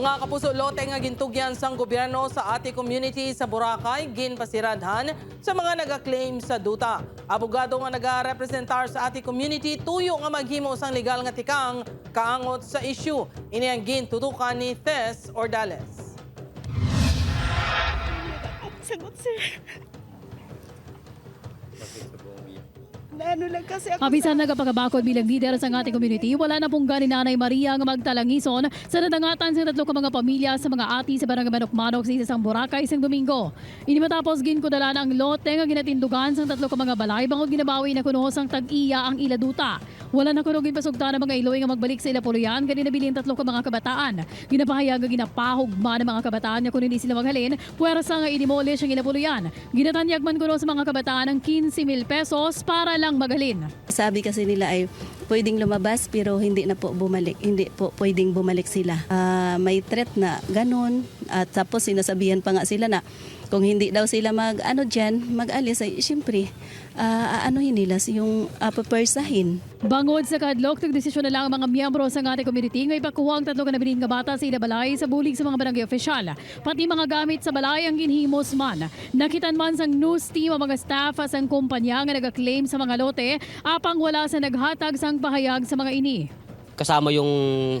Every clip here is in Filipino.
Mga kapuso lote nga gintugyan sang gobyerno sa ati community sa Boracay ginpasiradhan sa mga naga-claim sa duta. Abogado nga naga-representar sa ati community tuyo nga maghimo sang legal nga tikang kaangot sa issue. Ini ang gintutukan ni Tess Ordales. Sagot, sir. Naano lang kasi ako Kabisan nagapagabakod bilang leader sa ating community, wala na pong gani Nanay Maria nga magtalangison sa nadangatan sa tatlo ka mga pamilya sa mga ati sa barangay Manok-Manok sa isang Boracay isang Domingo. Ini matapos ginkudalan ang lote nga ginatindugan sa tatlo ka mga balay bangod ginabawi na kuno sang tag-iya ang iladuta. Wala na kuno ginpasugta ng mga iloy nga magbalik sa Ilapuluyan gani nabilin tatlo ka mga kabataan. Ginapahayag nga ginapahugma ng mga kabataan nga kung hindi sila maghalin, puwersa nga idemolish ang Ilapuluyan. Ginatanyag man kuno sa mga kabataan ng 15 mil pesos para lang magalin. Sabi kasi nila ay pwedeng lumabas pero hindi na po bumalik. Hindi po pwedeng bumalik sila. May threat na ganun. At tapos sinasabihan pa nga sila na kung hindi daw sila mag ano diyan, mag-alis ay siyempre ah, aanuhin nila yung uh, papersahin. Bangod sa kadlok, nagdesisyon na lang ang mga miyembro sa ating community nga ipakuha ang tatlo ka nabiling nga bata sa Ilabalay sa bulig sa mga barangay opisyal. Pati mga gamit sa balay ang ginhimos man. Nakitan man sang news team ang mga staff sa kumpanya nga nag-claim sa mga lote apang wala sa naghatag sang pahayag sa mga ini. Kasama yung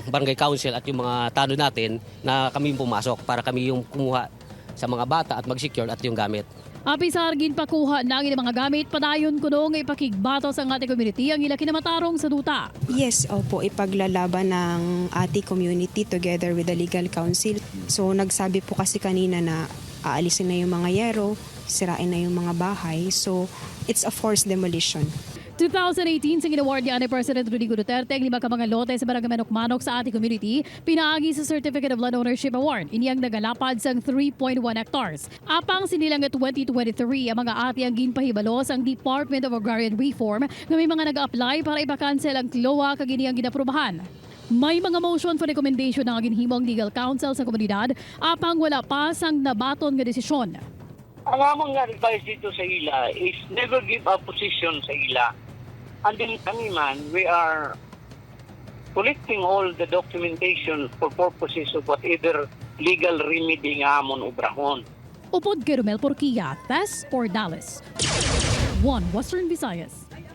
barangay council at yung mga tanod natin na kami yung pumasok para kami yung kumuha sa mga bata at mag-secure at yung gamit. Api sa argin pakuha na ang ilang mga gamit, padayon kuno nga ipakigbato sa ating community ang ila kinamatarong sa duta. Yes, opo, ipaglalaban ng ati community together with the legal council. So nagsabi po kasi kanina na aalisin na yung mga yero, sirain na yung mga bahay. So it's a forced demolition. 2018 sa ginaward ni President Rodrigo Duterte ang lima ka mga lote sa barangay Manok-Manok sa ating community, pinaagi sa Certificate of Land Ownership Award. Ini ang nagalapad sang 3.1 hectares. Apang sinilang at 2023 ang mga ati ang ginpahibalo ang Department of Agrarian Reform nga may mga nag-apply para ipakancel ang CLOA kagini ang ginaprubahan. May mga motion for recommendation ng ginhimong legal counsel sa komunidad apang wala pa sang nabaton nga desisyon. Ang among advice dito sa ila is never give up position sa ila. Until kami man, we are collecting all the documentation for purposes of whatever legal remedy nga amon ubrahon. Upod kay Romel Porquilla, Tess or Dallas. One Western Visayas.